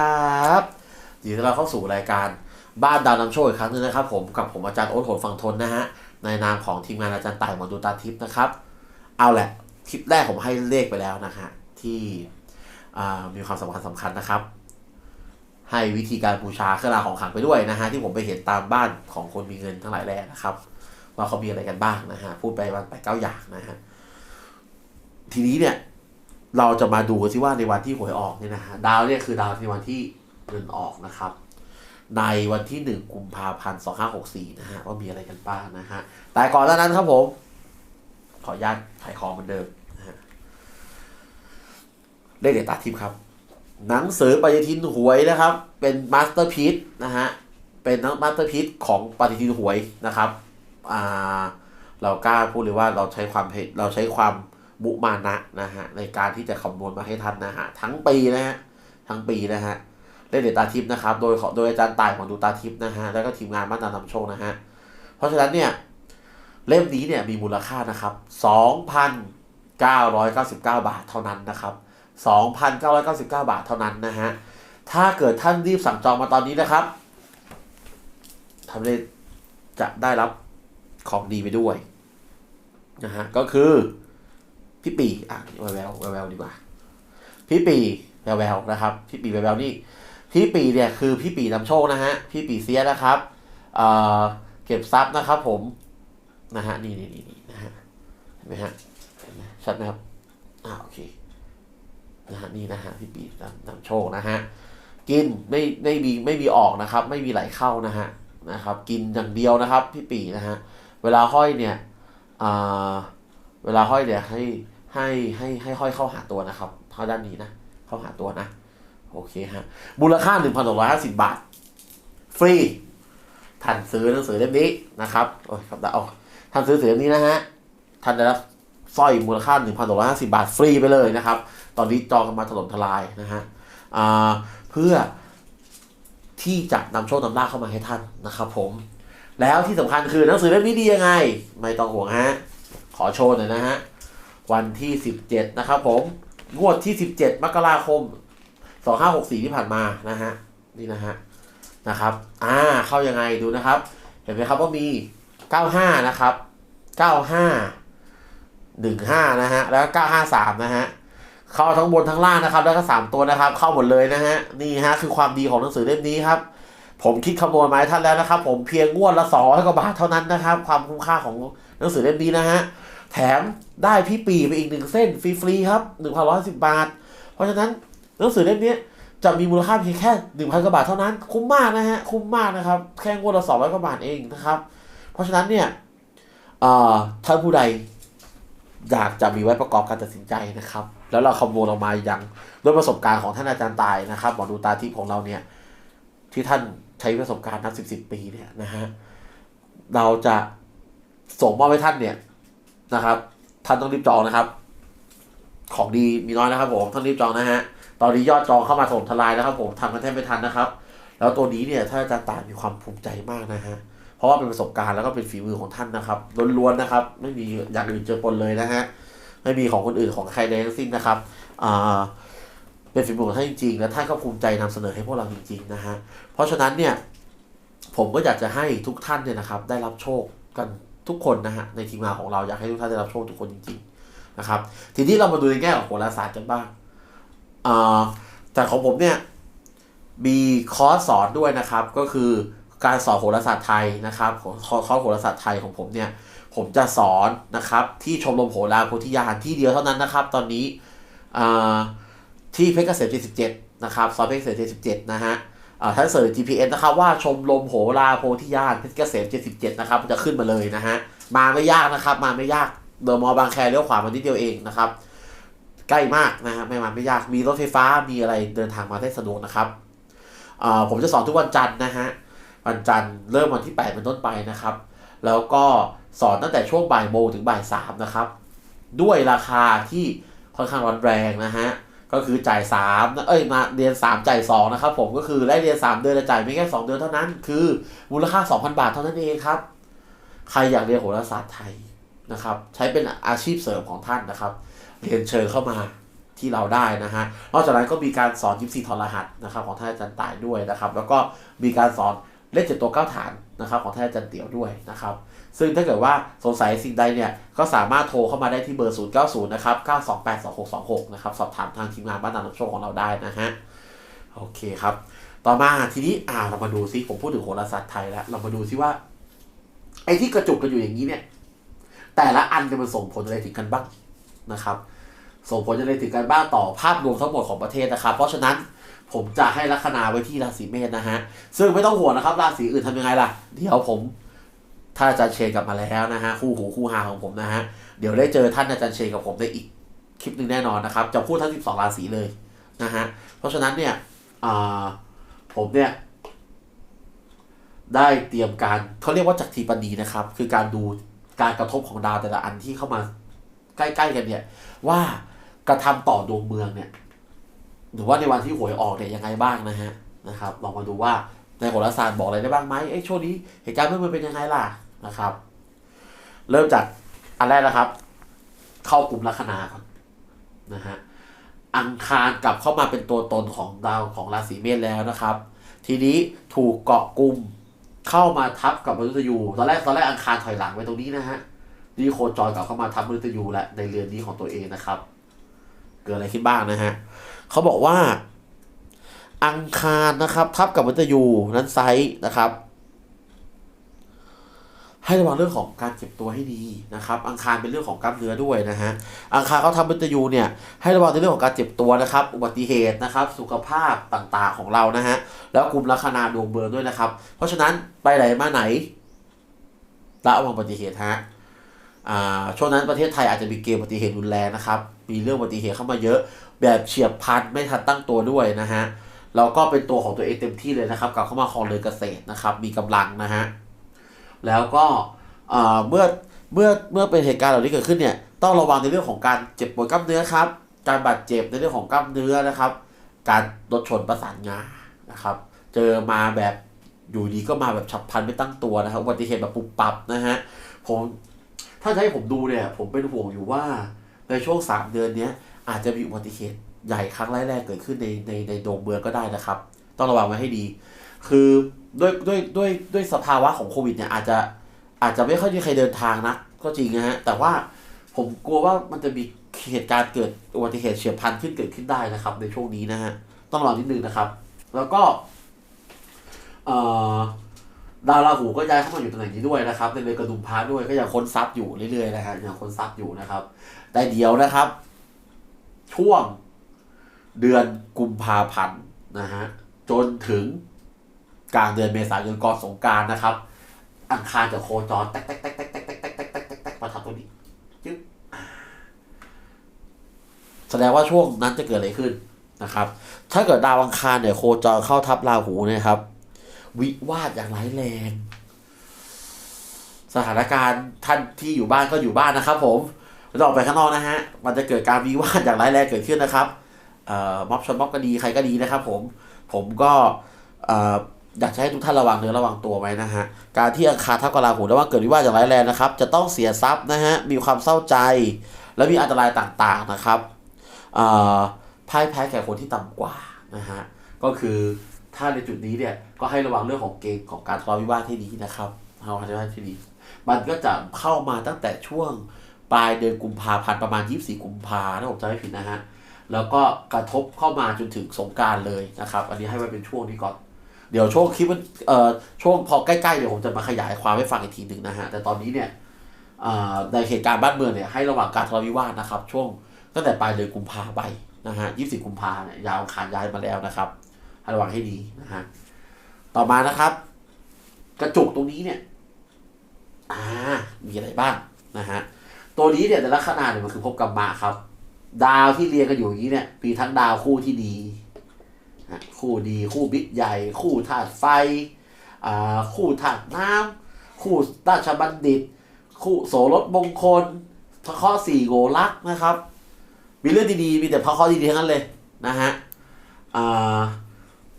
ครับยินดีต้อนรับเข้าสู่รายการบ้านดาวน้ำโชคอีกครั้งหนึงนะครับผมกับผมอาจารย์โอ๊ตโหนฟังทนนะฮะในนามของทีมงานอาจารย์ต่ายหมอดูตาทิพย์นะครับ เอาแหละคลิปแรกผมให้เลขไปแล้วนะฮะที่อ่ามีความสำคัญสำคัญนะครับ ให้วิธีการบูชาเครื่องรางของขลังไปด้วยนะฮะที่ผมไปเห็นตามบ้านของคนมีเงินทั้งหลายแหล่นะครับ ว่าเขามีอะไรกันบ้างนะฮะพูดไปวันไปเก้าอย่างนะฮะทีนี้เนี่ย เราจะมาดูกันสิว่าในวันที่หวยออกเนี่ยนะฮะดาวเนี่ยคือดาวในวันที่เงินออกนะครับ ในวันที่หนึ่งกุมภาพันธ์สองห้าหกสี่นะฮะว่ามีอะไรกันบ้างนะฮะแต่ก่อนหน้านั้นครับผม ขออนุญาตขายของเหมือนเดิมนะฮะเลขเดตาทิพย์ครับ หนังสือปฏิทินหวยนะครับ เป็นมาสเตอร์พีซนะฮะเป็นมาสเตอร์พีซของปฏิทินหวยนะครับอ่าเรากล้าพูดเลยว่าเราใช้ความเพเราใช้ความ มุมานะนะฮะในการที่จะคำนวณมาให้ท่านนะฮะทั้งปีนะฮะทั้งปีนะฮะเลขเดตาทิพย์นะครับโดยขอโดยอาจารย์ตายของดูตาทิพย์นะฮะแล้วก็ทีมงานบ้านนานำโชคนะฮะเพราะฉะนั้นเนี่ยเล่มนี้เนี่ยมีมูลค่านะครับ2,999 บาทเท่านั้นนะครับ2,999 บาทเท่านั้นนะฮะถ้าเกิดท่านรีบสั่งจองมาตอนนี้นะครับทำเลจะได้รับของดีไปด้วยนะฮะก็คือ พี่ปีอะแววแววแววแววดีกว่า พี่ปีแววแววนะครับ พี่ปีแววแววนี่พี่ปีเนี่ยคือพี่ปีนำโชคนะฮะพี่ปีเสียนะครับเอ่อเก็บทรัพย์นะครับ ผมนะฮะนี่นี่นี่นะฮะเห็นไหมฮะเห็นไหมชัดไหมครับอ่าโอเคนะฮะนี่นะฮะพี่ปีนำนำโชคนะฮะกินไม่ไม่มีไม่มีออกนะครับ ไม่มีไหลเข้านะฮะนะครับ กินอย่างเดียวนะครับ พี่ปีนะฮะเวลาห้อยเนี่ยอ่าเวลาห้อยเนี่ยให้ ให้ให้ให้ห้อยเข้าหาตัวนะครับเข้าด้านนี้นะ เข้าหาตัวนะ โอเคฮะ มูลค่า 1,650 บาท ฟรีท่านซื้อหนังสือเล่มนี้นะครับโอ้ยครับเอาท่านซื้อเสียงนี้นะฮะท่านได้รับสร้อยมูลค่า 1,650 บาทฟรีไปเลยนะครับ ตอนนี้จองกันมาถล่มทลายนะฮะเพื่อที่จะนำโชคนำลาภเข้ามาให้ท่านนะครับ ผม แล้วที่สำคัญคือหนังสือเล่มนี้ดียังไง ไม่ต้องห่วงฮะ ขอโชว์หน่อยนะฮะ วันที่ 17 นะครับผม งวดที่ 17 มกราคม 2564 ที่ผ่านมานะฮะ นี่นะฮะ นะครับ อ่า เข้ายังไงดูนะครับ เห็นไหมครับว่ามี 95 นะครับ 95 15 นะฮะ แล้วก็953 นะฮะ เข้าทั้งบนทั้งล่างนะครับ แล้วก็ 3 ตัวนะครับ เข้าหมดเลยนะฮะ นี่ฮะ คือความดีของหนังสือเล่มนี้ครับ ผมคิดคำนวณมาให้ท่านแล้วนะครับ ผมเพียงงวดละ200กว่าบาทเท่านั้นนะครับ ความคุ้มค่าของหนังสือเล่มนี้นะฮะ แถมได้พี่ปีไปอีกหนึ่งเส้นฟรีๆครับ1,110บาท เพราะฉะนั้นหนังสือเล่มนี้จะมีมูลค่าเพียงแค่1,000กว่าบาทเท่านั้น คุ้มมากนะฮะ คุ้มมากนะครับ แค่งวดละ200กว่าบาทเองนะครับ เพราะฉะนั้นเนี่ยเอ่อท่านผู้ใดอยากจะมีไว้ประกอบการตัดสินใจนะครับ แล้วเราคำนวณออกมาอย่างด้วยประสบการณ์ของท่านอาจารย์ตายนะครับหมอดูตาทิพย์ของเราเนี่ย ที่ท่านใช้ประสบการณ์นับสิบสิบปีเนี่ยนะฮะเราจะส่งมอบให้ท่านเนี่ย นะครับ ท่านต้องรีบจองนะครับ ของดีมีน้อยนะครับ ผมท่านรีบจองนะฮะตอนนี้ยอดจองเข้ามาถล่มทลายนะครับผมทำกันแทบไม่ทันนะครับ แล้วตัวนี้เนี่ยท่านอาจารย์ตามีความภูมิใจมากนะฮะเพราะว่าเป็นประสบการณ์แล้วก็เป็นฝีมือของท่านนะครับล้วนๆนะครับ ไม่มีอย่างอื่นเจอปนเลยนะฮะไม่มีของคนอื่นของใครใดทั้งสิ้นนะครับอ่าเป็นฝีมือของท่านจริงๆและท่านก็ภูมิใจนำเสนอให้พวกเราจริงๆนะฮะเพราะฉะนั้นเนี่ยผมก็อยากจะให้ทุกท่านเนี่ยนะครับ ได้รับโชคกัน ทุกคนนะฮะในทีมงานของเราอยากให้ทุกท่านได้รับโชคทุกคนจริงๆนะครับ ทีนี้เรามาดูในแง่ของโหราศาสตร์กันบ้างอ่าแต่ของผมเนี่ยมีคอร์สสอนด้วยนะครับ ก็คือการสอนโหราศาสตร์ไทยนะครับของคอร์สโหราศาสตร์ไทยของผมเนี่ยผมจะสอนนะครับที่ชมรมโหราโพธิญาณที่เดียวเท่านั้นนะครับ ตอนนี้อ่าที่เพชรเกษม77นะครับซอยเพชรเกษม77นะฮะ ท่านเสิร์ช GPS นะครับว่าชมรมโหราโพธิญาณเพชรเกษม77 นะครับจะขึ้นมาเลยนะฮะ มาไม่ยากนะครับ มาไม่ยากเดอะมอลล์บางแคเลี้ยวขวามานิดเดียวเองนะครับ ใกล้มากนะฮะไม่มาไม่ยากมีรถไฟฟ้ามีอะไรเดินทางมาได้สะดวกนะครับผมจะสอนทุกวันจันทร์นะฮะวันจันทร์เริ่มวันที่ 8 เป็นต้นไปนะครับ แล้วก็สอนตั้งแต่ช่วงบ่ายโมงถึงบ่ายสามนะครับ ด้วยราคาที่ค่อนข้างร้อนแรงนะฮะ ก็คือจ่าย3นะเอ้ยมาเรียน3จ่าย2นะครับผมก็คือได้เรียน3เดือนแต่จ่ายไม่แค่2เดือนเท่านั้น คือมูลค่า2,000บาทเท่านั้นเองครับ ใครอยากเรียนโหราศาสตร์ไทยนะครับ ใช้เป็นอาชีพเสริมของท่านนะครับ เรียนเชิญเข้ามาที่เราได้นะฮะ นอกจากนั้นก็มีการสอนยิปซีทอรหัสนะครับของท่านอาจารย์ต่ายด้วยนะครับ แล้วก็มีการสอนเลขเจ็ดตัวเก้าฐาน นะครับของท่านอาจารย์เตี๋ยวด้วยนะครับ ซึ่งถ้าเกิดว่าสงสัยสิ่งใดเนี่ย ก็สามารถโทรเข้ามาได้ที่เบอร์ 090 นะครับ 928 2626 นะครับ สอบถามทางทีมงานบ้านนำโชคของเราได้นะฮะ โอเคครับ ต่อมาทีนี้อ่าเรามาดูซิ ผมพูดถึงโหราศาสตร์ไทยแล้ว เรามาดูซิว่า ไอ้ที่กระจุกกันอยู่อย่างนี้เนี่ย แต่ละอันจะมันส่งผลอะไรถึงกันบ้างนะครับ ส่งผลอะไรถึงกันบ้างต่อภาพรวมทั้งหมดของประเทศนะครับ เพราะฉะนั้น ผมจะให้ลัคนาไว้ที่ราศีเมษนะฮะ ซึ่งไม่ต้องห่วงนะครับ ราศีอื่นทำยังไงล่ะ เดี๋ยวผม ถ้าอาจารย์เชนกลับมาแล้วนะฮะ คู่หูคู่หาของผมนะฮะ เดี๋ยวได้เจอท่านอาจารย์เชนกับผมในอีกคลิปหนึ่งแน่นอนนะครับ จะพูดทั้ง 12 ราศีเลยนะฮะ เพราะฉะนั้นเนี่ยผมเนี่ย ได้เตรียมการเขาเรียกว่าจักทีปณีนะครับ คือการดูการกระทบของดาวแต่ละอันที่เข้ามาใกล้ ๆ กันเนี่ย ว่ากระทำต่อดวงเมืองเนี่ย หรือว่าในวันที่หวยออกเนี่ยยังไงบ้างนะฮะนะครับลองมาดูว่าในโหราศาสตร์บอกอะไรได้บ้างไหมเอ้ช่วงนี้เหตุการณ์เมื่อมันเป็นยังไงล่ะนะครับ เริ่มจากอันแรกนะครับ เข้ากลุ่มลัคนาก่อนนะฮะอังคารกลับเข้ามาเป็นตัวตนของดาวของราศีเมษแล้วนะครับ ทีนี้ถูกเกาะกลุ่มเข้ามาทับกับมนุษยูตอนแรกตอนแรกอังคารถอยหลังไปตรงนี้นะฮะนี่โคจรกลับเข้ามาทับมนุษย์ยูและในเรือนนี้ของตัวเองนะครับ เกิดอะไรขึ้นบ้างนะฮะ เขาบอกว่า อังคารนะครับ ทับกับมนุษย์ยูนั้นไซส์นะครับ ให้ระวังเรื่องของการเจ็บตัวให้ดีนะครับ อังคารเป็นเรื่องของกล้ามเนื้อด้วยนะฮะอังคารเขาทำมฤตยูเนี่ยให้ระวังในเรื่องของการเจ็บตัวนะครับ อุบัติเหตุนะครับ สุขภาพต่างๆของเรานะฮะแล้วกลุ่มลัคนาดวงเบอร์ด้วยนะครับ เพราะฉะนั้นไปไหนมาไหนระวังอุบัติเหตุฮะอ่าช่วงนั้นประเทศไทยอาจจะมีเกมอุบัติเหตุรุนแรงนะครับ มีเรื่องอุบัติเหตุเข้ามาเยอะ แบบเฉียบพลันไม่ทันตั้งตัวด้วยนะฮะแล้วก็เป็นตัวของตัวเองเต็มที่เลยนะครับกลับเข้ามาครองเรือเกษตรนะครับ มีกำลังนะฮะแล้วก็เอ่อเมื่อเมื่อเมื่อเป็นเหตุการณ์เหล่านี้เกิดขึ้นเนี่ยต้องระวังในเรื่องของการเจ็บปวดกล้ามเนื้อครับ การบาดเจ็บในเรื่องของกล้ามเนื้อนะครับ การรถชนประสานงานะครับ เจอมาแบบอยู่ดีก็มาแบบฉับพลันไม่ตั้งตัวนะครับอุบัติเหตุแบบปุบปับนะฮะผมถ้าจะให้ผมดูเนี่ย ผมเป็นห่วงอยู่ว่า ในช่วงสามเดือนนี้อาจจะมีอุบัติเหตุใหญ่ครั้งแรกๆเกิดขึ้นในในในโดมเมืองก็ได้นะครับ ต้องระวังไว้ให้ดี คือด้วยด้วยด้วยด้วยสภาวะของโควิดเนี่ยอาจจะอาจจะไม่ค่อยมีใครเดินทางนะก็จริงนะฮะ แต่ว่าผมกลัวว่ามันจะมีเหตุการณ์เกิดอุบัติเหตุเฉียบพลันขึ้นเกิดขึ้นได้นะครับ ในช่วงนี้นะฮะต้องระวังนิดนึงนะครับ แล้วก็เอ่อ ดาวราหูก็ย้ายเข้ามาอยู่ตำแหน่งนี้ด้วยนะครับในเรือนกระดุมพระด้วยก็ยังค้นทรัพย์อยู่เรื่อยๆนะฮะยังค้นทรัพย์อยู่นะครับ แต่เดี๋ยวนะครับ ช่วงเดือนกุมภาพันธ์นะฮะจนถึงกลางเดือนเมษายนก่อนสงการนะครับ อังคารจะโคจรแตกแตกแตกแตกแตกแตกแตกแตกแตกแตกแตกมาทับตัวนี้จึ๊บแสดงว่าช่วงนั้นจะเกิดอะไรขึ้นนะครับ ถ้าเกิดดาวอังคารเนี่ยโคจรเข้าทับราหูเนยครับ วิวาทอย่างร้ายแรง สถานการณ์ท่านที่อยู่บ้านก็อยู่บ้านนะครับ ผมไม่ต้องออกไปข้างนอกนะฮะ มันจะเกิดการวิวาทอย่างร้ายแรงเกิดขึ้นนะครับม็อบชนม็อบก็ดีใครก็ดีนะครับ ผมผมก็อยากจะให้ทุกท่านระวังเนื้อระวังตัวไว้นะฮะ การที่อังคารทับกบราหูระวังเกิดวิวาทอย่างร้ายแรงนะครับ จะต้องเสียทรัพย์นะฮะ มีความเศร้าใจ และมีอันตรายต่างๆนะครับพ่ายแพ้แก่คนที่ต่ำกว่านะฮะ ก็คือ ถ้าในจุดนี้เนี่ยก็ให้ระวังเรื่องของเกณฑ์ของการทะเลาะวิวาทให้ดีนะครับทะเลาะวิวาทที่ดีมันก็จะเข้ามาตั้งแต่ช่วงปลายเดือนกุมภาพันธ์ประมาณ 24 กุมภาถ้าผมจำไม่ผิดนะฮะแล้วก็กระทบเข้ามาจนถึงสงการเลยนะครับ อันนี้ให้ไว้เป็นช่วงนี้ก่อน เดี๋ยวช่วงคลิปมันเอ่อช่วงพอใกล้ๆเดี๋ยวผมจะมาขยายความให้ฟังอีกทีหนึ่งนะฮะแต่ตอนนี้เนี่ยในเหตุการณ์บ้านเมืองเนี่ยให้ระวังการทะเลาะวิวาทนะครับ ช่วงตั้งแต่ปลายเดือนกุมภาไปนะฮะ 24 กุมภาเนี่ยยาวอังคารย้ายมาแล้วนะครับ ระวังให้ดีนะฮะต่อมานะครับ กระจุกตรงนี้เนี่ย อ่า มีอะไรบ้างนะฮะตัวนี้เนี่ยแต่ละขนาดเนี่ยมันคือภพกรรมะครับ ดาวที่เรียงกันอยู่อย่างนี้เนี่ยมีทั้งดาวคู่ที่ดีนะคู่ดีคู่บิ๊กใหญ่ คู่ธาตุไฟอ่าคู่ธาตุน้ำคู่ราชบัณฑิต คู่โสรสมงคลพระเคราะห์สี่โกลักนะครับ มีเรื่องดีๆ มีแต่พระเคราะห์ดีๆทั้งนั้นเลยนะฮะอ่า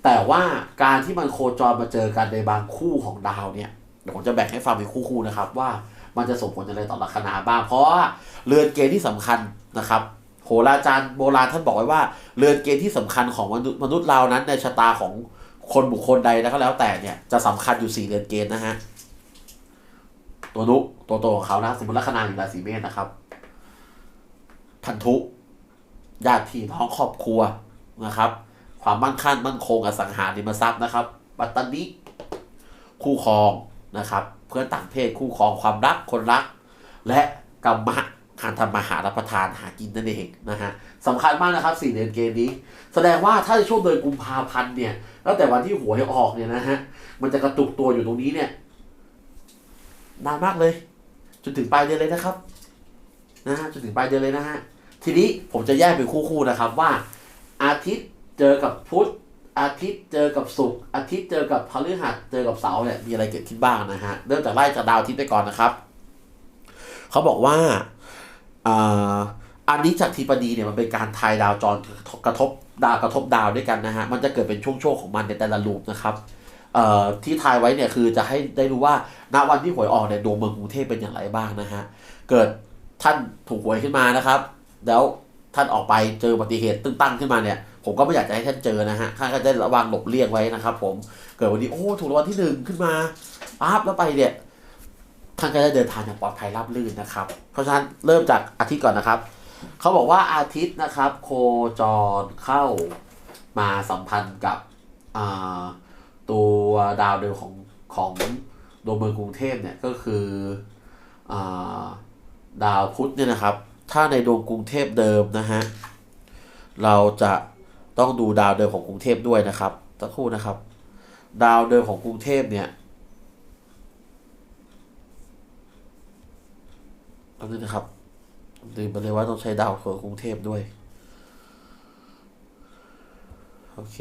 แต่ว่าการที่มันโคจรมาเจอกันในบางคู่ของดาวเนี่ยเดี๋ยวผมจะแบ่งให้ฟังเป็นคู่ๆนะครับ ว่ามันจะส่งผลอะไรต่อลัคนาบ้างเพราะว่าเรือนเกณฑ์ที่สำคัญนะครับ โหราจารย์โบราณท่านบอกไว้ว่าเรือนเกณฑ์ที่สำคัญของมนุษย์มนุษย์เรานั้น ในชะตาของคนบุคคลใดแล้วก็แล้วแต่เนี่ยจะสำคัญอยู่สี่เรือนเกณฑ์นะฮะตัวนุตัวโตของเขานะสมมติลัคนาอยู่ราศีเมษนะครับพันธุญาติพี่น้องครอบครัวนะครับ ความมั่งคั่งมั่นคงอสังหาริมทรัพย์นะครับปัตตานิคู่ครองนะครับ เพื่อนต่างเพศคู่ครองความรักคนรัก และกรรมะการทำมาหารับประทานหากินนั่นเองนะฮะสำคัญมากนะครับสี่เดือนเกณฑ์นี้ แสดงว่าถ้าในช่วงเดือนกุมภาพันธ์เนี่ยตั้งแต่วันที่หวยออกเนี่ยนะฮะมันจะกระตุกตัวอยู่ตรงนี้เนี่ยนานมากเลย จนถึงปลายเดือนเลยนะครับนะฮะจนถึงปลายเดือนเลยนะฮะทีนี้ผมจะแยกเป็นคู่ๆนะครับว่า อาทิตย์ เจอกับพุธอาทิตย์เจอกับศุกร์อาทิตย์เจอกับพฤหัสเจอกับเสาร์เนี่ยมีอะไรเกิดขึ้นบ้างนะฮะเริ่มจากไล่จากดาวอาทิตย์ไปก่อนนะครับเขาบอกว่าอ่าอันนี้จากทีปดีเนี่ยมันเป็นการทายดาวจรกระทบดาวกระทบดาวด้วยกันนะฮะมันจะเกิดเป็นช่วงๆของมันในแต่ละลูปนะครับอ่อที่ทายไว้เนี่ยคือจะให้ได้รู้ว่าณวันที่หวยออกเนี่ยดวงเมืองกรุงเทพเป็นอย่างไรบ้างนะฮะเกิดท่านถูกหวยขึ้นมานะครับ แล้วท่านออกไปเจออุบัติเหตุตึ้งตั้งขึ้นมาเนี่ย ผมก็ไม่อยากจะให้ท่านเจอนะฮะท่านก็จะระวังหลบเลี่ยงไว้นะครับผมเกิดวันนี้โอ้ถูกรางวัลที่หนึ่งขึ้นมาปั๊บแล้วไปเนี่ยท่านก็จะเดินทางอย่างปลอดภัยราบรื่นนะครับ เพราะฉะนั้นเริ่มจากอาทิตย์ก่อนนะครับ เขาบอกว่าอาทิตย์นะครับ โคจรเข้ามาสัมพันธ์กับตัวดาวเดิมของของดวงเมืองกรุงเทพเนี่ยก็คืออดาวพุธเนี่ยนะครับ ถ้าในดวงกรุงเทพเดิมนะฮะ เราจะ ต้องดูดาวเดิมของกรุงเทพด้วยนะครับสักครู่นะครับ ดาวเดิมของกรุงเทพเนี่ยตอนนี้นะครับลืมไปเลยว่าต้องใช้ดาวของกรุงเทพด้วย โอเค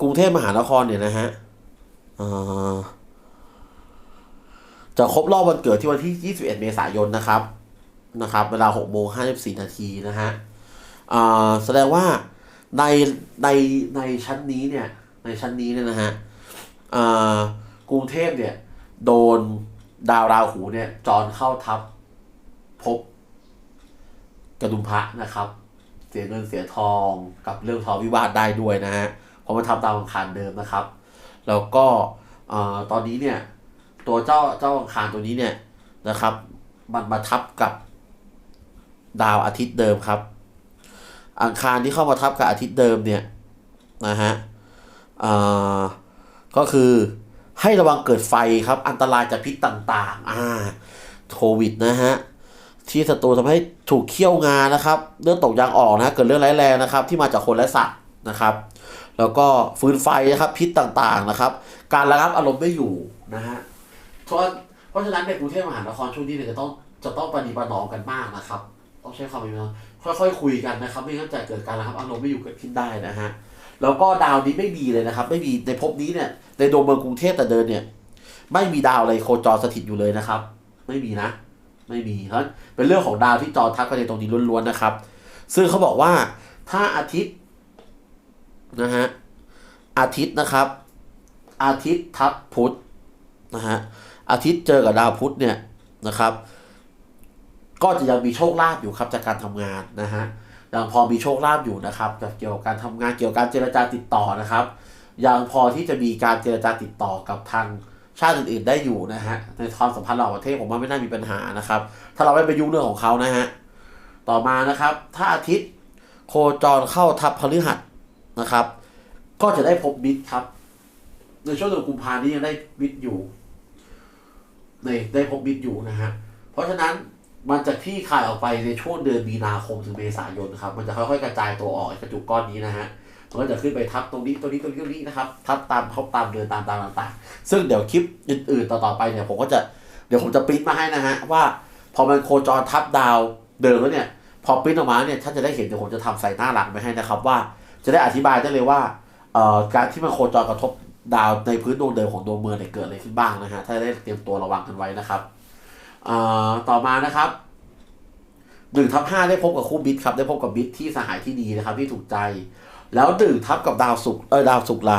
กรุงเทพมหานครเนี่ยนะฮะอ่า จะครบรอบวันเกิดที่วันที่ 21 เมษายนนะครับนะครับ เวลา6โมง54 นาทีนะฮะอ่าแสดงว่าในในในชั้นนี้เนี่ยในชั้นนี้เนี่ยนะฮะอ่ากรุงเทพเนี่ยโดนดาวราหูเนี่ยจรเข้าทับพบกระดุมพระนะครับ เสียเงินเสียทองกับเรื่องทะเลาะวิวาทได้ด้วยนะฮะเพราะมันทำตามอังคารเดิมนะครับ แล้วก็อ่าตอนนี้เนี่ย ตัวเจ้าเจ้าอังคารตัวนี้เนี่ยนะครับ มันมาทับกับดาวอาทิตย์เดิมครับ อังคารที่เข้ามาทับกับอาทิตย์เดิมเนี่ยนะฮะอ่าก็คือให้ระวังเกิดไฟครับ อันตรายจากพิษต่างๆ อ่าโควิดนะฮะที่ศัตรูทำให้ถูกเคี่ยวงานนะครับเลือดตกยางออกนะเกิดเรื่องร้ายแรงนะครับ ที่มาจากคนและสัตว์นะครับ แล้วก็ฟืนไฟนะครับพิษต่างๆนะครับ การระงับอารมณ์ไม่อยู่นะฮะ เพราะเพราะฉะนั้นในกรุงเทพมหานครช่วงนี้เนี่ยจะต้องจะต้องปฏิบัตินอมกันมากนะครับ ต้องใช้ความเป็นน้ค่อยๆคุยกันนะครับ ไม่งั้นจะเกิดการระงับอารมณ์ไม่อยู่เกิดขึ้นได้นะฮะแล้วก็ดาวนี้ไม่มีเลยนะครับ ไม่มีในภพนี้เนี่ย ในดวงเมืองกรุงเทพแต่เดินเนี่ย ไม่มีดาวอะไรโคจรสถิตอยู่เลยนะครับ ไม่มีนะ ไม่มีเพราะเป็นเรื่องของดาวที่จรทับกันในตรงนี้ล้วนๆนะครับ ซึ่งเขาบอกว่าถ้าอาทิตย์นะฮะอาทิตย์นะครับ อาทิตย์ทับพุธนะฮะ อาทิตย์เจอกับดาวพุธเนี่ยนะครับ ก็จะยังมีโชคลาภอยู่ครับจากการทำงานนะฮะยังพอมีโชคลาภอยู่นะครับเกี่ยวกับการทำงานเกี่ยวกับการเจรจาติดต่อนะครับยังพอที่จะมีการเจรจาติดต่อกับทางชาติอื่นๆได้อยู่นะฮะในความสัมพันธ์ระหว่างประเทศผมว่าไม่น่ามีปัญหานะครับ ถ้าเราไม่ไปยุ่งเรื่องของเขานะฮะต่อมานะครับ ถ้าอาทิตย์โคจรเข้าทับพฤหัสนะครับ ก็จะได้พบมิตรครับ ในช่วงเดือนกุมภาพันธ์นี้ยังได้มิตรอยู่ ในได้พบมิตรอยู่นะฮะ เพราะฉะนั้นมันจะคลี่คลายออกไปในช่วงเดือนมีนาคมถึงเมษายนครับ มันจะค่อยๆกระจายตัวออกกระจุกก้อนนี้นะฮะ มันก็จะขึ้นไปทับตรงนี้ตรงนี้ตรงนี้ตรงนี้นะครับ ทับตามทบตามเดือนตามตามต่างๆ ซึ่งเดี๋ยวคลิปอื่นๆ ต่อๆไปเนี่ยผมก็จะเดี๋ยวผมจะปริ้นมาให้นะฮะว่าพอมันโคจรทับดาวเดิมแล้วเนี่ยพอปริ้นออกมาเนี่ยท่านจะได้เห็นเดี๋ยวผมจะทำใส่หน้าหลังไปให้นะครับว่า จะได้อธิบายได้เลยว่าการที่มันโคจรกระทบ ดาวในพื้นดวงเดิมของดวงเมืองเนี่ยเกิดอะไรขึ้นบ้างนะฮะถ้าได้เตรียมตัวระวังกันไว้นะครับต่อมานะครับหนึ่งทับห้าได้พบกับคู่บิดครับ ได้พบกับบิดที่สหายที่ดีนะครับ ที่ถูกใจ แล้วหนึ่งทับกับดาวศุกร์เออดาวศุกร์ละ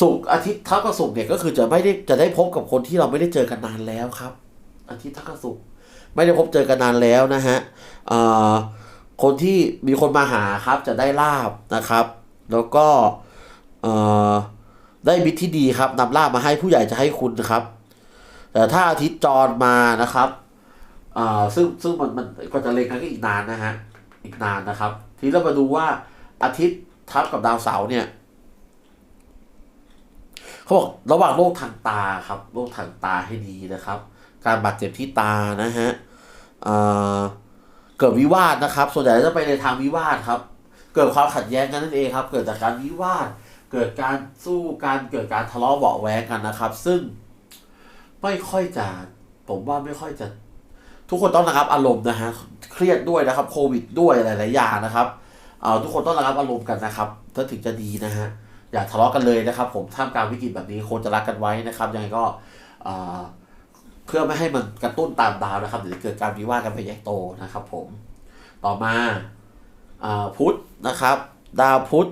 ศุกร์อาทิตย์ทับกับศุกร์เนี่ยก็คือจะไม่ได้จะได้พบกับคนที่เราไม่ได้เจอกันนานแล้วครับ อาทิตย์ทับกับศุกร์ไม่ได้พบเจอกันนานแล้วนะฮะคนที่มีคนมาหาครับจะได้ลาบนะครับ แล้วก็ได้มิตรที่ดีครับนำลาบมาให้ผู้ใหญ่จะให้คุณนะครับ แต่ถ้าอาทิตย์จรมานะครับซึ่งซึ่งมันมันก็จะเล็งกันอีกนานนะฮะอีกนานนะครับ ทีนี้เรามาดูว่าอาทิตย์ทับกับดาวเสาร์เนี่ยเขาบอกระหว่างโรคทางตาครับโรคทางตาให้ดีนะครับ การบาดเจ็บที่ตานะฮะเอ่อเกิดวิวาทนะครับ ส่วนใหญ่จะไปในทางวิวาทครับ เกิดความขัดแย้งกันนั่นเองครับ เกิดจากการวิวาท เกิดการสู้กันเกิดการทะเลาะเบาแวงกันนะครับ ซึ่งไม่ค่อยจะผมว่าไม่ค่อยจะ ทุกคนต้องระงับอารมณ์นะฮะเครียดด้วยนะครับ โควิดด้วยหลายๆอย่างนะครับเอ่อทุกคนต้องระงับอารมณ์กันนะครับถ้าถึงจะดีนะฮะอย่าทะเลาะกันเลยนะครับ ผมท่ามกลางวิกฤตแบบนี้ควรจะรักกันไว้นะครับยังไงก็เอ่อเพื่อไม่ให้มันกระตุ้นตามดาวนะครับเดี๋ยวจะเกิดการวิวาทกันไปใหญ่โตนะครับ ผมต่อมา พุธนะครับ ดาวพุธ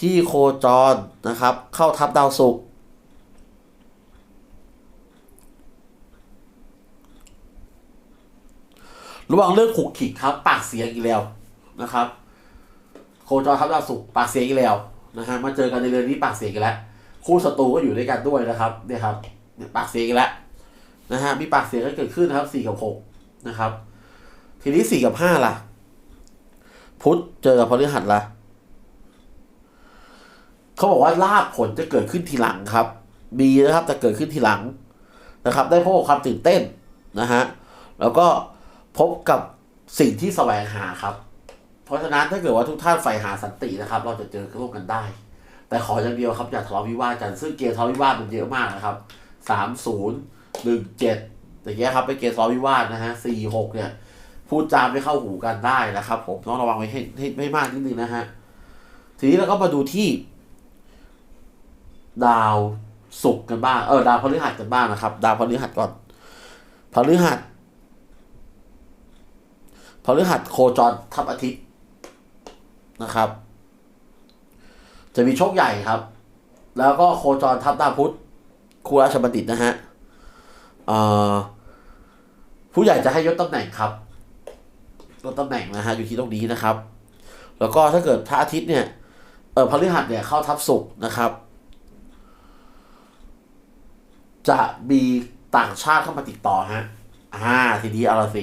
ที่โคจรนะครับ เข้าทับดาวศุกร์ระวังเรื่องขุกขิกครับ ปากเสียงอีกแล้วนะครับ โคจรทับดาวศุกร์ปากเสียงอีกแล้วนะฮะมาเจอกันในเรือนนี้ปากเสียงกันแล้วคู่ศัตรูก็อยู่ด้วยกันด้วยนะครับเนี่ยครับเนี่ยปากเสียงกันแล้วนะฮะมีปากเสียงกันเกิดขึ้นนะครับสี่กับหกนะครับ ทีนี้สี่กับห้าล่ะ พุธเจอกับพฤหัสละเขาบอกว่าลาบผลจะเกิดขึ้นทีหลังครับมีนะครับจะเกิดขึ้นทีหลังนะครับ ได้พบกับความตื่นเต้นนะฮะแล้วก็พบกับสิ่งที่แสวงหาครับ เพราะฉะนั้นถ้าเกิดว่าทุกท่านใฝ่หาสันตินะครับ เราจะเจอร่วมกันได้ แต่ขออย่างเดียวครับอย่าทะเลาะวิวาทกันซึ่งเกมทะเลาะวิวาทมันเยอะมากนะครับสามศูนย์หนึ่งเจ็ดอย่างเงี้ยครับเป็นเกมทะเลาะวิวาทนะฮะสี่หกเนี่ย พูดจาไม่เข้าหูกันได้นะครับผมต้องระวังไว้ให้ให้ไม่มากนิดนึงนะฮะทีนี้เราก็มาดูที่ ดาวศุกร์กันบ้างเออดาวพฤหัสกันบ้างนะครับ ดาวพฤหัสก่อนพฤหัสพฤหัสโคจรทับอาทิตย์นะครับ จะมีโชคใหญ่ครับ แล้วก็โคจรทับดาวพุธครูราชบัณฑิตนะฮะผู้ใหญ่จะให้ยศตำแหน่งครับ ยศตำแหน่งนะฮะอยู่ที่ตรงนี้นะครับ แล้วก็ถ้าเกิดพระอาทิตย์เนี่ยเออพฤหัสเนี่ยเข้าทับศุกร์นะครับ จะมีต่างชาติเข้ามาติดต่อฮะอ่าทีนี้เอาละสิ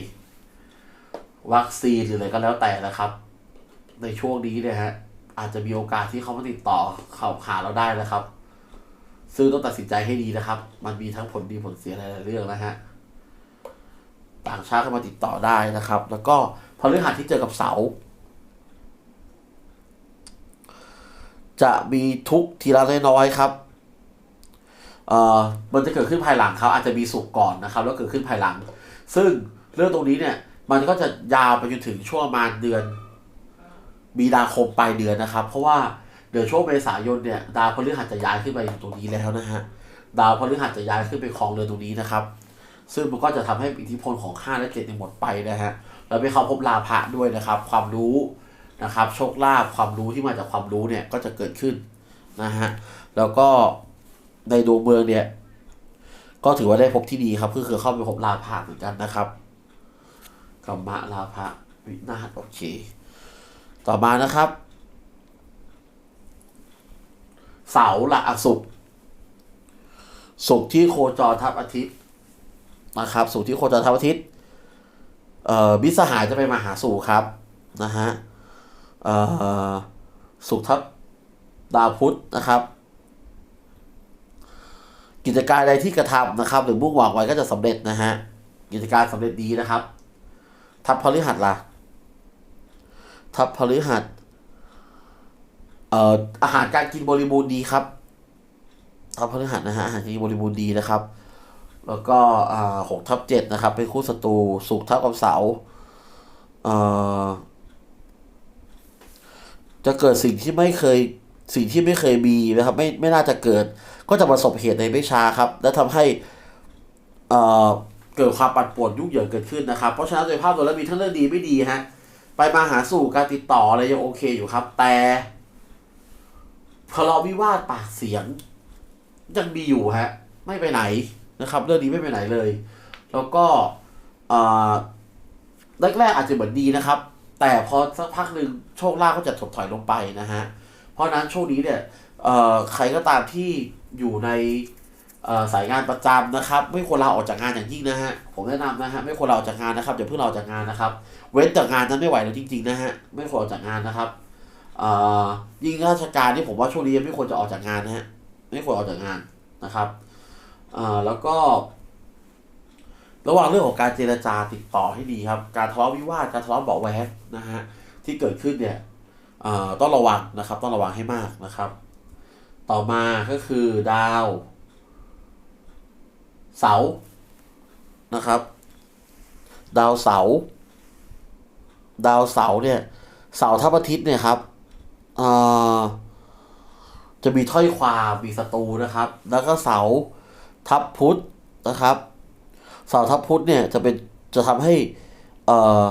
วัคซีนหรืออะไรก็แล้วแต่นะครับ ในช่วงนี้เนี่ยฮะอาจจะมีโอกาสที่เขามาติดต่อเขาหาเราได้นะครับ ซึ่งต้องตัดสินใจให้ดีนะครับ มันมีทั้งผลดีผลเสียหลายๆเรื่องนะฮะต่างชาติเข้ามาติดต่อได้นะครับ แล้วก็ ฤหัสที่เจอกับเสาจะมีทุกทีละน้อยๆครับเอ่อมันจะเกิดขึ้นภายหลังครับอาจจะมีสุขก่อนนะครับ แล้วเกิดขึ้นภายหลัง ซึ่งเรื่องตรงนี้เนี่ย มันก็จะยาวไปจนถึงช่วงประมาณเดือน มีนาคมปลายเดือนนะครับ เพราะว่าเดี๋ยวช่วงเมษายนเนี่ยดาวพฤหัสจะย้ายขึ้นไปอยู่ตรงนี้แล้วนะฮะดาวพฤหัสจะย้ายขึ้นไปครองเรือนตรงนี้นะครับ ซึ่งมันก็จะทำให้อิทธิพลของ5และ7เนี่ยหมดไปนะฮะ แล้วไปเข้าพบลาภะด้วยนะครับ ความรู้นะครับโชคลาภความรู้ที่มาจากความรู้เนี่ยก็จะเกิดขึ้นนะฮะแล้วก็ในดวงเมืองเนี่ย ก็ถือว่าได้พบที่ดีครับก็คือเข้าไปพบลาภะเหมือนกันนะครับกรรมะลาภะวินาศโอเค ต่อมานะครับ เสาละอศุกร์ศุกร์ที่โคจรทับอาทิตย์นะครับศุกร์ที่โคจรทับอาทิตย์ เอ่อมิสหายจะไปมาหาสู่ครับนะฮะสุขทับดาวพุธนะครับ กิจการใดที่กระทำนะครับ หรือมุ่งหวังไว้ก็จะสำเร็จนะฮะกิจการสำเร็จดีนะครับ ทับพฤหัสล่ะ ทับพฤหัสเอ่ออาหารการกินบริบูรณ์ดีครับ ทับพฤหัสนะฮะอาหารการกินบริบูรณ์ดีนะครับ แล้วก็หกทับเจ็ดนะครับ เป็นคู่ศัตรูสุขทับกับเสาเอ่อจะเกิดสิ่งที่ไม่เคยสิ่งที่ไม่เคยมีนะครับไม่ไม่น่าจะเกิด ก็จะประสบเหตุในไม่ช้าครับ และทำให้เอ่อเกิดความปั่นป่วนยุ่งเหยิงเกิดขึ้นนะครับ เพราะฉะนั้นโดยภาพรวมแล้วมีทั้งเรื่องดีไม่ดีฮะไปมาหาสู่การติดต่ออะไรยังโอเคอยู่ครับ แต่ทะเลาะวิวาทปากเสียงยังมีอยู่ฮะ ไม่ไปไหน นะครับเรื่องนี้ไม่ไปไหนเลย แล้วก็แรกๆอาจจะเหมือนดีนะครับ แต่พอสักพักหนึ่งโชคลาภก็จะถดถอยลงไปนะฮะเพราะนั้นช่วงนี้เนี่ยใครก็ตามที่อยู่ในสายงานประจำนะครับ ไม่ควรลาออกจากงานอย่างยิ่งนะฮะผมแนะนำนะฮะไม่ควรลาออกจากงานนะครับอย่าเพิ่งลาออกจากงานนะครับ เว้นจากงานนั้นไม่ไหวแล้วจริงๆนะฮะไม่ควรออกจากงานนะครับเอ่อยิ่งราชการนี่ผมว่าช่วงนี้ยังไม่ควรจะออกจากงานนะฮะไม่ควรออกจากงานนะครับ อ่อแล้วก็ ระหว่างเรื่องของการเจรจาติดต่อให้ดีครับ การทะเลาะวิวาทการทะเลาะเบาแว้งนะฮะที่เกิดขึ้นเนี่ยเอ่อต้องระวังนะครับ ต้องระวังให้มากนะครับ ต่อมาก็คือดาว เสานะครับ ดาวเสา ดาวเสาเนี่ย เสาทับอาทิตย์เนี่ยครับเอ่อจะมีถ้อยความมีศัตรูนะครับ แล้วก็เสา ทับพุธนะครับเสาร์ทับพุธเนี่ยจะเป็นจะทำให้เอ่อ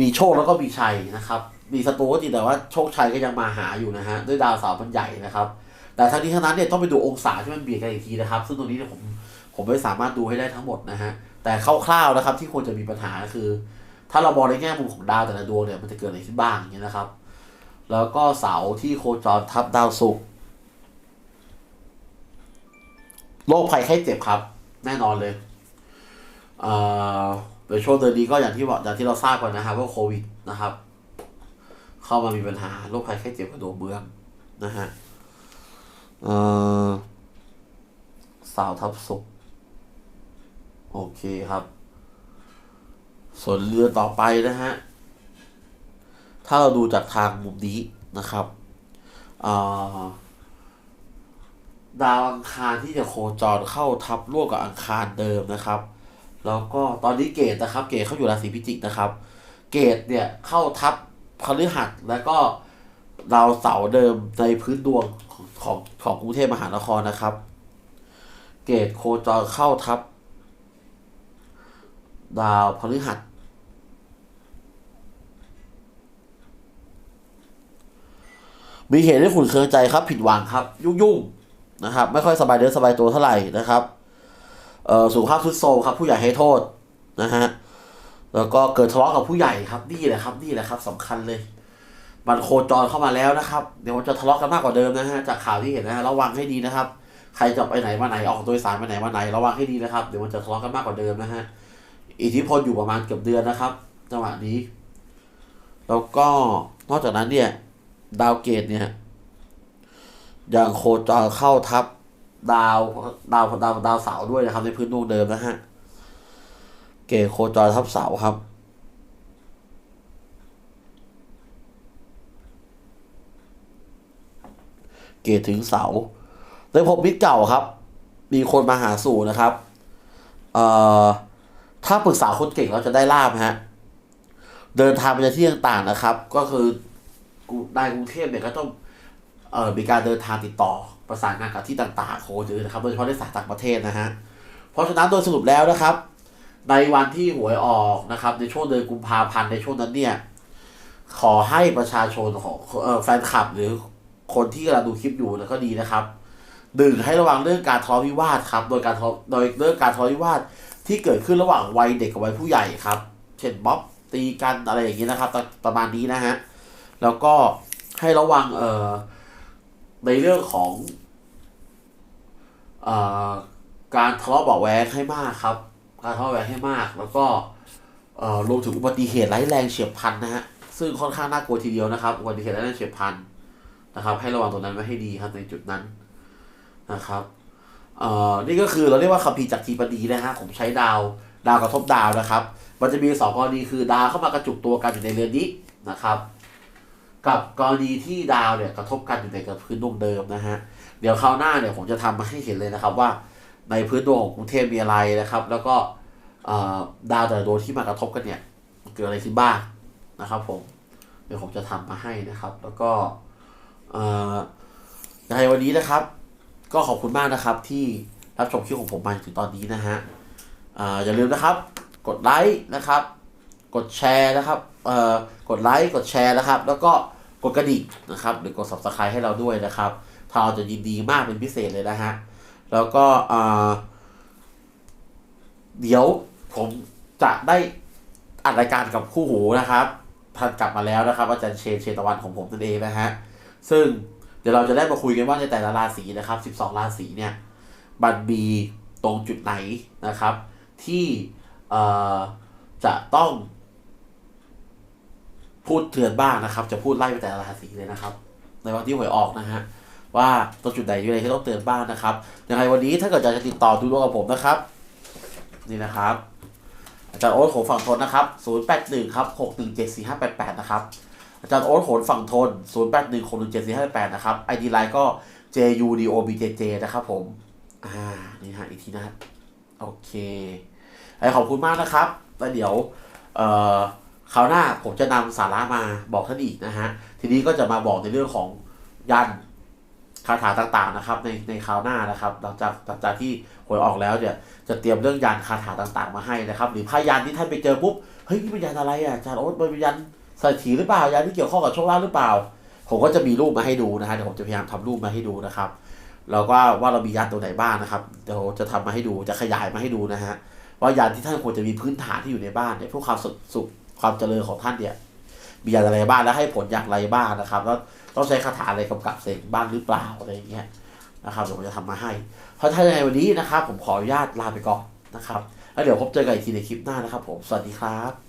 มีโชคแล้วก็มีชัยนะครับ มีศัตรูก็จริงแต่ว่าโชคชัยก็ยังมาหาอยู่นะฮะด้วยดาวเสาร์มันใหญ่นะครับ แต่ทั้งนี้ทั้งนั้นเนี่ยต้องไปดูองศาที่มันเบียดกันอีกทีนะครับ ซึ่งตรงนี้เนี่ยผมผมไม่สามารถดูให้ได้ทั้งหมดนะฮะแต่คร่าวๆนะครับที่ควรจะมีปัญหาก็คือ ถ้าเรามองในแง่มุมของดาวแต่ละดวงเนี่ยมันจะเกิดอะไรขึ้นบ้างอย่างเงี้ยนะครับ แล้วก็เสาที่โคจรทับดาวศุกร์ โรคภัยไข้เจ็บครับ แน่นอนเลยเอ่อโดยช่วงเดือนนี้ก็อย่างที่บอกอย่างที่เราทราบกันนะครับว่าโควิดนะครับ เข้ามามีปัญหาโรคภัยไข้เจ็บกับดวงเมืองนะฮะเอ่อสาวทับศุกโอเคครับ ส่วนเรือต่อไปนะฮะ ถ้าเราดูจากทางมุมนี้นะครับอ่อ ดาวอังคารที่จะโคจรเข้าทับร่วมกับอังคารเดิมนะครับ แล้วก็ตอนนี้เกตนะครับ เกตเข้าอยู่ราศีพิจิกนะครับ เกตเนี่ยเข้าทับพฤหัสแล้วก็ดาวเสาร์เดิมในพื้นดวงของของของกรุงเทพมหานครนะครับ เกตโคจรเข้าทับ ดาวพฤหัสมีเหตุให้ขุนเคืองใจครับ ผิดหวังครับ ยุ่งๆ นะครับ ไม่ค่อยสบายเนื้อสบายตัวเท่าไหร่นะครับเอ่อสุขภาพทุดโทรมครับ ผู้ใหญ่ให้โทษนะฮะแล้วก็เกิดทะเลาะกับผู้ใหญ่ครับนี่แหละครับนี่แหละครับสำคัญเลย มันโคจรเข้ามาแล้วนะครับ เดี๋ยวมันจะทะเลาะกันมากกว่าเดิมนะฮะจากข่าวที่เห็นนะฮะระวังให้ดีนะครับ ใครจะไปไหนมาไหนออกโดยสารไปไหนมาไหนระวังให้ดีนะครับเดี๋ยวมันจะทะเลาะกันมากกว่าเดิมนะฮะอิทธิพลอยู่ประมาณเกือบเดือนนะครับจังหวะนี้ แล้วก็นอกจากนั้นเนี่ย ดาวเกตเนี่ย ยังโคจรเข้าทับดาวดาวดาวดาวเสาด้วยนะครับ ในพื้นดวงเดิมนะฮะ เกโคจรทับเสาครับ เกถึงเสาร์ได้พบมิตรเก่าครับ มีคนมาหาสู่นะครับ เอ่อ ถ้าปรึกษาคนเก่งเราจะได้ลาบฮะ เดินทางไปที่ต่างๆนะครับ ก็คือกรุในกรุงเทพเนี่ยก็ต้อง มีการเดินทางติดต่อประสานงานกับที่ต่างๆโคจรนะครับโดยเฉพาะในสายต่างประเทศนะฮะเพราะฉะนั้นโดยสรุปแล้วนะครับ ในวันที่หวยออกนะครับ ในช่วงเดือนกุมภาพันธ์ในช่วงนั้นเนี่ย ขอให้ประชาชนของแฟนคลับหรือคนที่กำลังดูคลิปอยู่นะก็ดีนะครับหนึ่งให้ระวังเรื่องการทะเลาะวิวาทครับ โดยการทะโดยเรื่องการทะเลาะวิวาทที่เกิดขึ้นระหว่างวัยเด็กกับวัยผู้ใหญ่ครับ เช่นม็อบตีกันอะไรอย่างนี้นะครับประประมาณนี้นะฮะแล้วก็ให้ระวังเอ่อ ในเรื่องของอการทะเลาะเบาะแว้งให้มากครับ การทะเลาะเบาะแว้งให้มาก แล้วก็รวมถึงอุบัติเหตุร้ายแรงเฉียบพลันนะฮะซึ่งค่อนข้างน่ากลัวทีเดียวนะครับอุบัติเหตุร้ายแรงเฉียบพลันนะครับ ให้ระวังตรงนั้นไว้ให้ดีครับในจุดนั้นนะครับเอ่อนี่ก็คือเราเรียกว่าคัมภีร์จากทีปดีนะฮะผมใช้ดาวดาวกระทบดาวนะครับ มันจะมีสองกรณีคือดาวเข้ามากระจุกตัวกันอยู่ในเรือนนี้นะครับ กับกรณีที่ดาวเนี่ยกระทบกันอยู่ในกับพื้นดวงเดิมนะฮะ เดี๋ยวคราวหน้าเนี่ยผมจะทำมาให้เห็นเลยนะครับว่า ในพื้นดวงของกรุงเทพมีอะไรนะครับ แล้วก็ดาวแต่ละดวงที่มากระทบกันเนี่ยเกิดอะไรขึ้นบ้างนะครับ ผมเดี๋ยวผมจะทำมาให้นะครับ แล้วก็ในวันนี้นะครับ ก็ขอบคุณมากนะครับ ที่รับชมคลิปของผมมาถึงตอนนี้นะฮะออย่าลืมนะครับ กดไลค์นะครับ กดแชร์นะครับกดไลค์กดแชร์นะครับ แล้วก็ ดกระดิ่งนะครับ หรือกด subscribe ให้เราด้วยนะครับทางเราจะยินดีมากเป็นพิเศษเลยนะฮะ แล้วก็เดี๋ยวผมจะได้อัดรายการกับคู่หูนะครับท่านกลับมาแล้วนะครับอาจารย์เชนเชตวันของผมนั่นเองนะฮะ ซึ่งเดี๋ยวเราจะได้มาคุยกันว่าในแต่ละราศีนะครับ 12 ราศีเนี่ยมันมีตรงจุดไหนนะครับ ที่จะต้อง พูดเตือนบ้างนะครับ จะพูดไล่ไปแต่ละราศีเลยนะครับ ในวันที่หวยออกนะฮะว่าตรงจุดไหนมีอะไรที่ต้องเตือนบ้างนะครับยังไงวันนี้ถ้าเกิดอยากจะติดต่อดูดวงกับผมนะครับ นี่นะครับอาจารย์โอ๊ตโหนฝั่งทนนะครับ 081 ครับ6174588 นะครับ อาจารย์โอ๊ตโหนฝั่งทน 081 6174588 นะครับ ID ไลน์ก็ JUDOBJJ นะครับผม อ่า นี่ฮะอีกทีนะโอเคไอขอบคุณมากนะครับ แล้วเดี๋ยว เอ่อ คราวหน้าผมจะนำสาระมาบอกท่านอีกนะฮะ ทีนี้ก็จะมาบอกในเรื่องของยันคาถาต่างๆนะครับ ในในคราวหน้านะครับ หลังจากหลังจากที่หวยออกแล้วเนี่ยจะเตรียมเรื่องยันคาถาต่างๆ มาให้นะครับ หรือผ้ายันที่ท่านไปเจอปุ๊บเฮ้ยนี่เป็นยันอะไรอะอาจารย์โอ๊ตมันเป็นยันสถิติหรือเปล่ายันที่เกี่ยวข้องกับโชคลาภหรือเปล่า ผมก็จะมีรูปมาให้ดูนะฮะเดี๋ยวผมจะพยายามทำรูปมาให้ดูนะครับแล้วก็ว่าเรามียันตัวไหนบ้างนะครับเดี๋ยวจะทำมาให้ดูจะขยายมาให้ดูนะฮะว่ายันที่ท่านควรจะมีพื้นฐานที่อยู่ในบ้านเนี่ยเพื่อความสุข ความเจริญของท่านเนี่ยมียันอะไรบ้างและให้ผลอย่างไรบ้างนะครับ แล้วต้องใช้คาถาอะไรกำกับเสกบ้างหรือเปล่าอะไรอย่างเงี้ยนะครับเดี๋ยวผมจะทำมาให้ เพราะถ้ายังไงวันนี้นะครับ ผมขออนุญาตลาไปก่อนนะครับ แล้วเดี๋ยวพบเจอกันอีกทีในคลิปหน้านะครับ ผมสวัสดีครับ